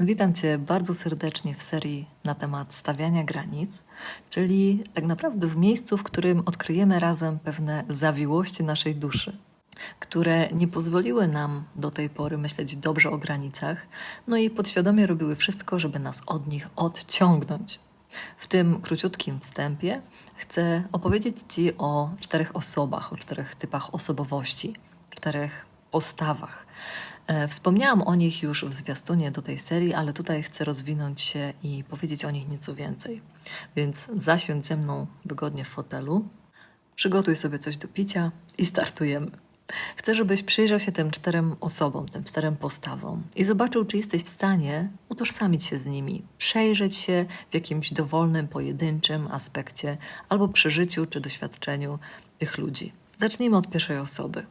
Witam Cię bardzo serdecznie w serii na temat stawiania granic, czyli tak naprawdę w miejscu, w którym odkryjemy razem pewne zawiłości naszej duszy, które nie pozwoliły nam do tej pory myśleć dobrze o granicach, no i podświadomie robiły wszystko, żeby nas od nich odciągnąć. W tym króciutkim wstępie chcę opowiedzieć Ci o czterech osobach, o czterech typach osobowości, czterech postawach. E, Wspomniałam o nich już w zwiastunie do tej serii, ale tutaj chcę rozwinąć się i powiedzieć o nich nieco więcej. Więc zasiądź ze mną wygodnie w fotelu, przygotuj sobie coś do picia i startujemy. Chcę, żebyś przyjrzał się tym czterem osobom, tym czterem postawom i zobaczył, czy jesteś w stanie utożsamić się z nimi, przejrzeć się w jakimś dowolnym, pojedynczym aspekcie albo przeżyciu czy doświadczeniu tych ludzi. Zacznijmy od pierwszej osoby.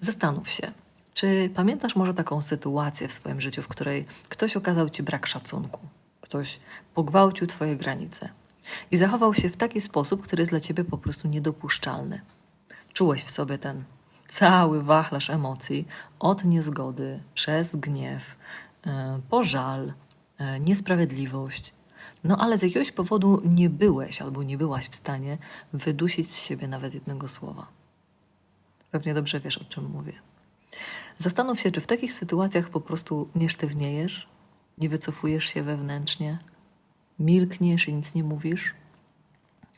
Zastanów się, czy pamiętasz może taką sytuację w swoim życiu, w której ktoś okazał ci brak szacunku, ktoś pogwałcił twoje granice i zachował się w taki sposób, który jest dla ciebie po prostu niedopuszczalny. Czułeś w sobie ten cały wachlarz emocji od niezgody, przez gniew, e, pożal, e, niesprawiedliwość. No ale z jakiegoś powodu nie byłeś albo nie byłaś w stanie wydusić z siebie nawet jednego słowa. Pewnie dobrze wiesz, o czym mówię. Zastanów się, czy w takich sytuacjach po prostu nie sztywniejesz, nie wycofujesz się wewnętrznie, milkniesz i nic nie mówisz,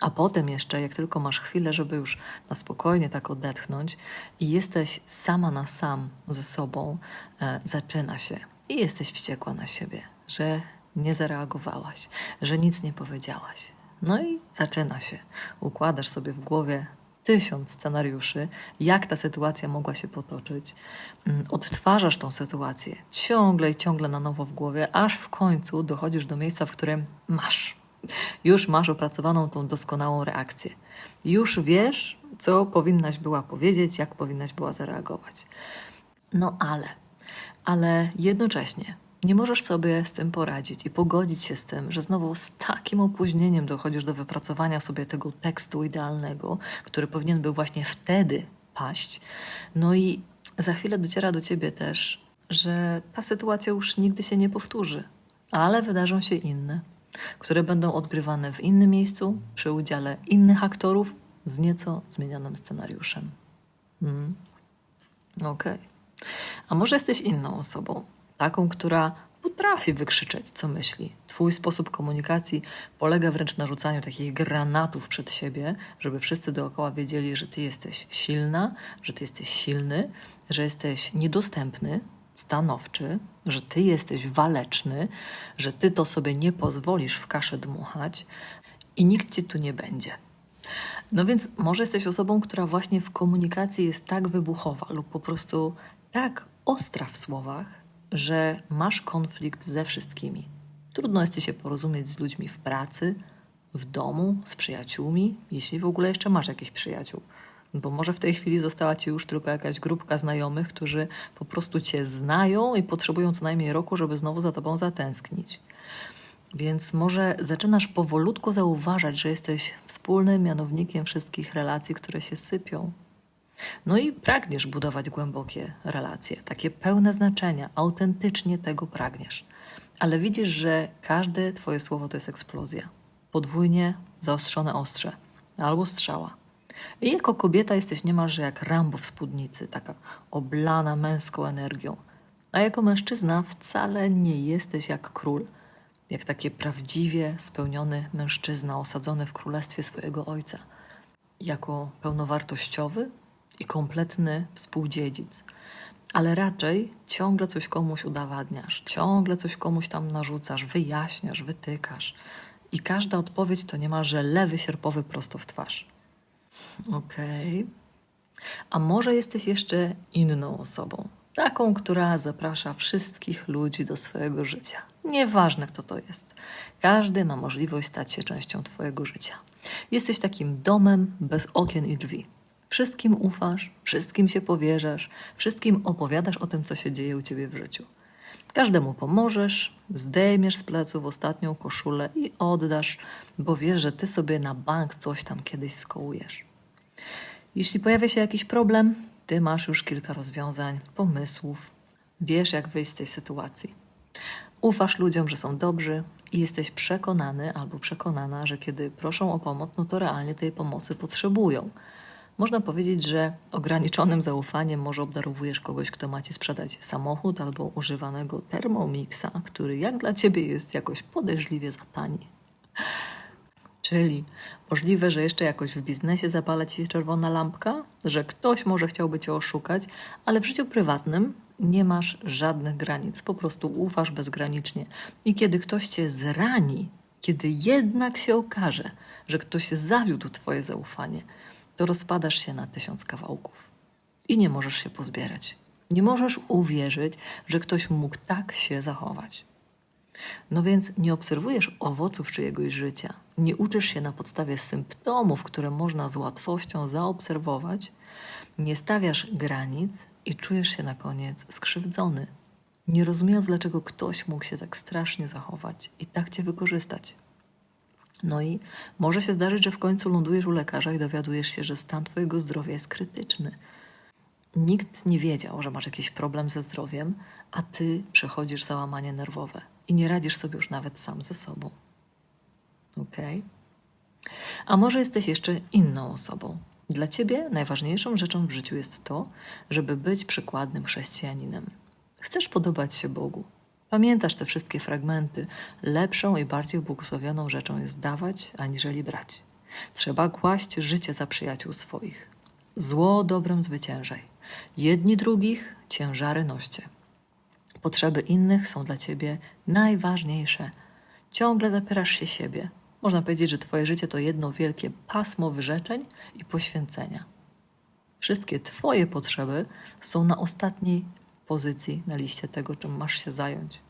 a potem jeszcze, jak tylko masz chwilę, żeby już na spokojnie tak odetchnąć i jesteś sama na sam ze sobą, e, zaczyna się i jesteś wściekła na siebie, że nie zareagowałaś, że nic nie powiedziałaś. No i zaczyna się. Układasz sobie w głowie tysiąc scenariuszy, jak ta sytuacja mogła się potoczyć. Mm, Odtwarzasz tą sytuację ciągle i ciągle na nowo w głowie, aż w końcu dochodzisz do miejsca, w którym masz. Już masz opracowaną tą doskonałą reakcję. Już wiesz, co powinnaś była powiedzieć, jak powinnaś była zareagować. No ale, ale jednocześnie nie możesz sobie z tym poradzić i pogodzić się z tym, że znowu z takim opóźnieniem dochodzisz do wypracowania sobie tego tekstu idealnego, który powinien był właśnie wtedy paść. No i za chwilę dociera do ciebie też, że ta sytuacja już nigdy się nie powtórzy, ale wydarzą się inne, które będą odgrywane w innym miejscu, przy udziale innych aktorów z nieco zmienionym scenariuszem. Mm. Okej. A może jesteś inną osobą, taką, która potrafi wykrzyczeć, co myśli. Twój sposób komunikacji polega wręcz na rzucaniu takich granatów przed siebie, żeby wszyscy dookoła wiedzieli, że ty jesteś silna, że ty jesteś silny, że jesteś niedostępny, stanowczy, że ty jesteś waleczny, że ty to sobie nie pozwolisz w kaszę dmuchać i nikt ci tu nie będzie. No więc może jesteś osobą, która właśnie w komunikacji jest tak wybuchowa lub po prostu tak ostra w słowach, że masz konflikt ze wszystkimi. Trudno jest ci się porozumieć z ludźmi w pracy, w domu, z przyjaciółmi, jeśli w ogóle jeszcze masz jakichś przyjaciół. Bo może w tej chwili została ci już tylko jakaś grupka znajomych, którzy po prostu cię znają i potrzebują co najmniej roku, żeby znowu za tobą zatęsknić. Więc może zaczynasz powolutku zauważać, że jesteś wspólnym mianownikiem wszystkich relacji, które się sypią. No i pragniesz budować głębokie relacje, takie pełne znaczenia, autentycznie tego pragniesz. Ale widzisz, że każde Twoje słowo to jest eksplozja. Podwójnie zaostrzone ostrze albo strzała. I jako kobieta jesteś niemalże jak Rambo w spódnicy, taka oblana męską energią. A jako mężczyzna wcale nie jesteś jak król, jak takie prawdziwie spełniony mężczyzna osadzony w królestwie swojego ojca. Jako pełnowartościowy i kompletny współdziedzic. Ale raczej ciągle coś komuś udowadniasz, ciągle coś komuś tam narzucasz, wyjaśniasz, wytykasz. I każda odpowiedź to niemalże lewy sierpowy prosto w twarz. Okej. A może jesteś jeszcze inną osobą? Taką, która zaprasza wszystkich ludzi do swojego życia. Nieważne, kto to jest. Każdy ma możliwość stać się częścią Twojego życia. Jesteś takim domem bez okien i drzwi. Wszystkim ufasz, wszystkim się powierzasz, wszystkim opowiadasz o tym, co się dzieje u Ciebie w życiu. Każdemu pomożesz, zdejmiesz z pleców ostatnią koszulę i oddasz, bo wiesz, że Ty sobie na bank coś tam kiedyś skołujesz. Jeśli pojawia się jakiś problem, ty masz już kilka rozwiązań, pomysłów, wiesz, jak wyjść z tej sytuacji. Ufasz ludziom, że są dobrzy i jesteś przekonany albo przekonana, że kiedy proszą o pomoc, no to realnie tej pomocy potrzebują. Można powiedzieć, że ograniczonym zaufaniem może obdarowujesz kogoś, kto ma ci sprzedać samochód albo używanego Thermomixa, który jak dla ciebie jest jakoś podejrzliwie za tani. Czyli możliwe, że jeszcze jakoś w biznesie zapala ci się czerwona lampka, że ktoś może chciałby cię oszukać, ale w życiu prywatnym nie masz żadnych granic, po prostu ufasz bezgranicznie. I kiedy ktoś cię zrani, kiedy jednak się okaże, że ktoś zawiódł twoje zaufanie, to rozpadasz się na tysiąc kawałków i nie możesz się pozbierać. Nie możesz uwierzyć, że ktoś mógł tak się zachować. No więc nie obserwujesz owoców czyjegoś życia, nie uczysz się na podstawie symptomów, które można z łatwością zaobserwować, nie stawiasz granic i czujesz się na koniec skrzywdzony, nie rozumiejąc, dlaczego ktoś mógł się tak strasznie zachować i tak cię wykorzystać. No i może się zdarzyć, że w końcu lądujesz u lekarza i dowiadujesz się, że stan twojego zdrowia jest krytyczny. Nikt nie wiedział, że masz jakiś problem ze zdrowiem, a ty przechodzisz załamanie nerwowe i nie radzisz sobie już nawet sam ze sobą. Ok? A może jesteś jeszcze inną osobą? Dla ciebie najważniejszą rzeczą w życiu jest to, żeby być przykładnym chrześcijaninem. Chcesz podobać się Bogu. Pamiętasz te wszystkie fragmenty. Lepszą i bardziej błogosławioną rzeczą jest dawać, aniżeli brać. Trzeba kłaść życie za przyjaciół swoich. Zło dobrem zwyciężaj. Jedni drugich ciężary noście. Potrzeby innych są dla ciebie najważniejsze. Ciągle zapierasz się siebie. Można powiedzieć, że twoje życie to jedno wielkie pasmo wyrzeczeń i poświęcenia. Wszystkie twoje potrzeby są na ostatniej pozycji na liście tego, czym masz się zająć.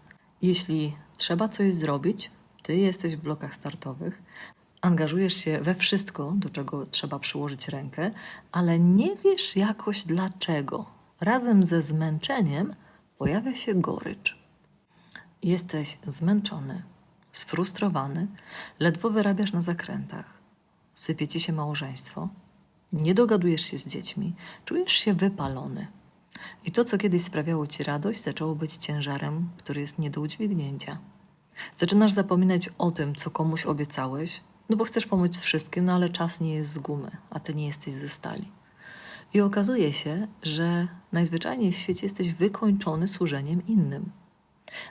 Jeśli trzeba coś zrobić, ty jesteś w blokach startowych, angażujesz się we wszystko, do czego trzeba przyłożyć rękę, ale nie wiesz jakoś dlaczego. Razem ze zmęczeniem pojawia się gorycz. Jesteś zmęczony, sfrustrowany, ledwo wyrabiasz na zakrętach, sypie ci się małżeństwo, nie dogadujesz się z dziećmi, czujesz się wypalony. I to, co kiedyś sprawiało ci radość, zaczęło być ciężarem, który jest nie do udźwignięcia. Zaczynasz zapominać o tym, co komuś obiecałeś, no bo chcesz pomóc wszystkim, no ale czas nie jest z gumy, a ty nie jesteś ze stali. I okazuje się, że najzwyczajniej w świecie jesteś wykończony służeniem innym.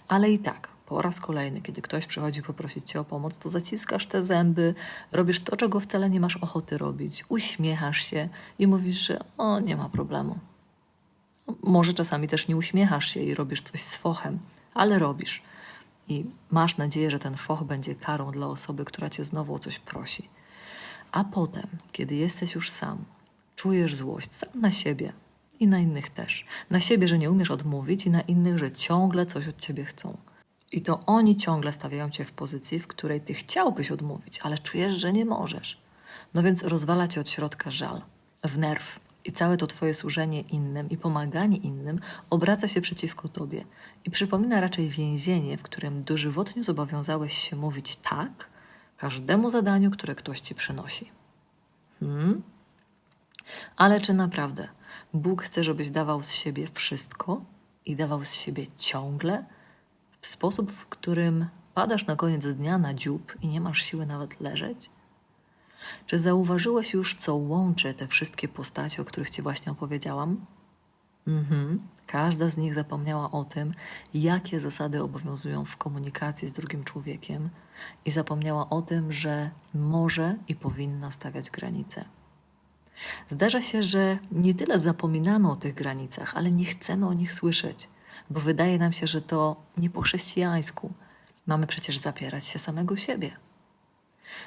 Ale i tak, po raz kolejny, kiedy ktoś przychodzi poprosić cię o pomoc, to zaciskasz te zęby, robisz to, czego wcale nie masz ochoty robić, uśmiechasz się i mówisz, że o, nie ma problemu. Może czasami też nie uśmiechasz się i robisz coś z fochem, ale robisz. I masz nadzieję, że ten foch będzie karą dla osoby, która cię znowu o coś prosi. A potem, kiedy jesteś już sam, czujesz złość sam na siebie i na innych też. Na siebie, że nie umiesz odmówić, i na innych, że ciągle coś od ciebie chcą. I to oni ciągle stawiają cię w pozycji, w której ty chciałbyś odmówić, ale czujesz, że nie możesz. No więc rozwala cię od środka żal, w nerw. I całe to twoje służenie innym i pomaganie innym obraca się przeciwko tobie i przypomina raczej więzienie, w którym dożywotnie zobowiązałeś się mówić tak każdemu zadaniu, które ktoś ci przynosi. Hmm? Ale czy naprawdę Bóg chce, żebyś dawał z siebie wszystko i dawał z siebie ciągle, w sposób, w którym padasz na koniec dnia na dziób i nie masz siły nawet leżeć? Czy zauważyłeś już, co łączy te wszystkie postacie, o których Ci właśnie opowiedziałam? Mhm. Każda z nich zapomniała o tym, jakie zasady obowiązują w komunikacji z drugim człowiekiem i zapomniała o tym, że może i powinna stawiać granice. Zdarza się, że nie tyle zapominamy o tych granicach, ale nie chcemy o nich słyszeć, bo wydaje nam się, że to nie po chrześcijańsku. Mamy przecież zapierać się samego siebie.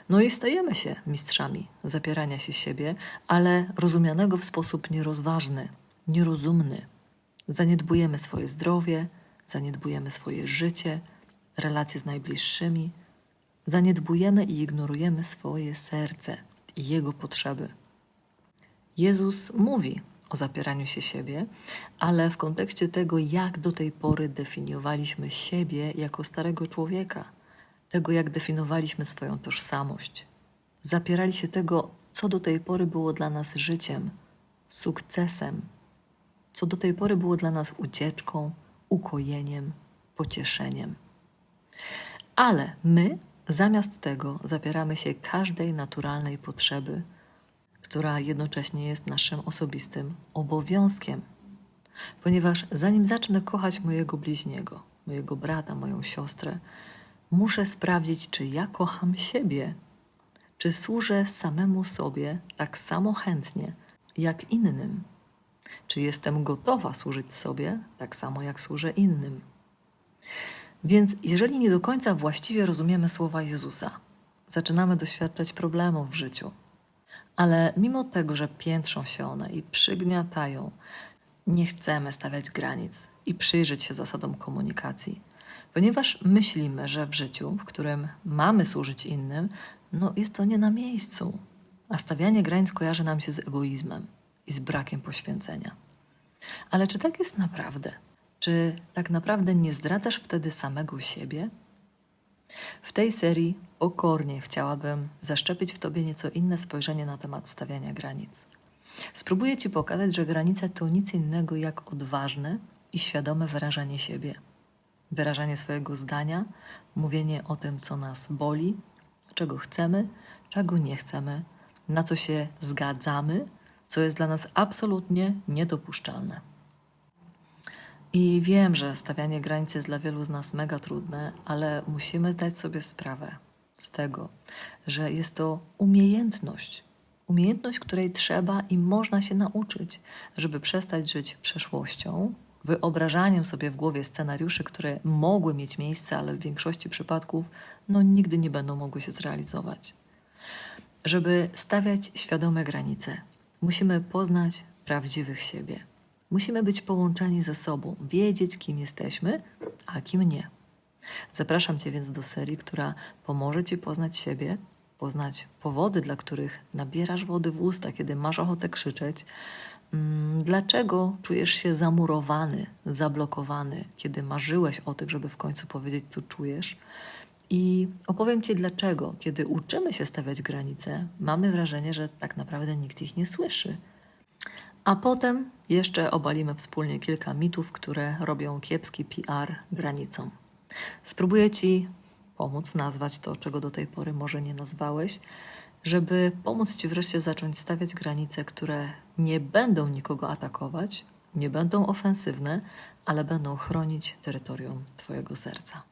No i stajemy się mistrzami zapierania się siebie, ale rozumianego w sposób nierozważny, nierozumny. Zaniedbujemy swoje zdrowie, zaniedbujemy swoje życie, relacje z najbliższymi, zaniedbujemy i ignorujemy swoje serce i jego potrzeby. Jezus mówi o zapieraniu się siebie, ale w kontekście tego, jak do tej pory definiowaliśmy siebie jako starego człowieka, tego, jak definiowaliśmy swoją tożsamość. Zapierali się tego, co do tej pory było dla nas życiem, sukcesem, co do tej pory było dla nas ucieczką, ukojeniem, pocieszeniem. Ale my zamiast tego zapieramy się każdej naturalnej potrzeby, która jednocześnie jest naszym osobistym obowiązkiem. Ponieważ zanim zacznę kochać mojego bliźniego, mojego brata, moją siostrę, muszę sprawdzić, czy ja kocham siebie, czy służę samemu sobie tak samo chętnie jak innym, czy jestem gotowa służyć sobie tak samo jak służę innym. Więc jeżeli nie do końca właściwie rozumiemy słowa Jezusa, zaczynamy doświadczać problemów w życiu. Ale mimo tego, że piętrzą się one i przygniatają, nie chcemy stawiać granic i przyjrzeć się zasadom komunikacji, ponieważ myślimy, że w życiu, w którym mamy służyć innym, no jest to nie na miejscu. A stawianie granic kojarzy nam się z egoizmem i z brakiem poświęcenia. Ale czy tak jest naprawdę? Czy tak naprawdę nie zdradzasz wtedy samego siebie? W tej serii pokornie chciałabym zaszczepić w tobie nieco inne spojrzenie na temat stawiania granic. Spróbuję ci pokazać, że granice to nic innego jak odważne i świadome wyrażanie siebie. Wyrażanie swojego zdania, mówienie o tym, co nas boli, czego chcemy, czego nie chcemy, na co się zgadzamy, co jest dla nas absolutnie niedopuszczalne. I wiem, że stawianie granic jest dla wielu z nas mega trudne, ale musimy zdać sobie sprawę z tego, że jest to umiejętność. Umiejętność, której trzeba i można się nauczyć, żeby przestać żyć przeszłością, wyobrażaniem sobie w głowie scenariuszy, które mogły mieć miejsce, ale w większości przypadków no, nigdy nie będą mogły się zrealizować. Żeby stawiać świadome granice, musimy poznać prawdziwych siebie. Musimy być połączeni ze sobą, wiedzieć, kim jesteśmy, a kim nie. Zapraszam Cię więc do serii, która pomoże Ci poznać siebie, poznać powody, dla których nabierasz wody w usta, kiedy masz ochotę krzyczeć, dlaczego czujesz się zamurowany, zablokowany, kiedy marzyłeś o tym, żeby w końcu powiedzieć, co czujesz. I opowiem Ci dlaczego, kiedy uczymy się stawiać granice, mamy wrażenie, że tak naprawdę nikt ich nie słyszy. A potem jeszcze obalimy wspólnie kilka mitów, które robią kiepski PR granicom. Spróbuję Ci pomóc nazwać to, czego do tej pory może nie nazwałeś, żeby pomóc Ci wreszcie zacząć stawiać granice, które nie będą nikogo atakować, nie będą ofensywne, ale będą chronić terytorium Twojego serca.